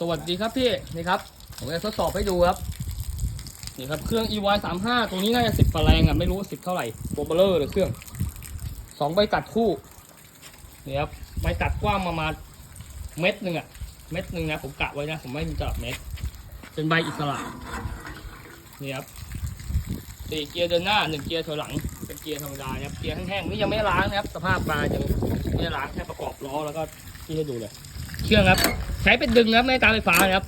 สวัสดีครับพี่นี่ครับผมจะทดสอบให้ดูครับนี่ครับเครื่อง EY 3 5ตัวนี้น่าจะสิบแรงอะไม่รู้สิบเท่าไหร่ตัวเบลเลอร์เลยเครื่องสองใบตัดคู่นี่ครับใบตัดกว้างประมาณเม็ดหนึ่งอะเม็ดหนึ่งนะผมกะไว้นะผมไม่มีตลับเม็ดเป็นใบอิสระนี่ครับสี่เกียร์เดินหน้าหนึ่งเกียร์ถอยหลังเป็นเกียร์ธรรมดาครับเกียร์แห้งๆนี่ยังไม่ล้างนะครับ สภาพปลายังไม่ล้างแค่ประกอบล้อแล้วก็ที่ให้ดูเลย เครื่องครับ ใช้เป็นดึงนะครับไม่ตามไฟฟ้านะครับ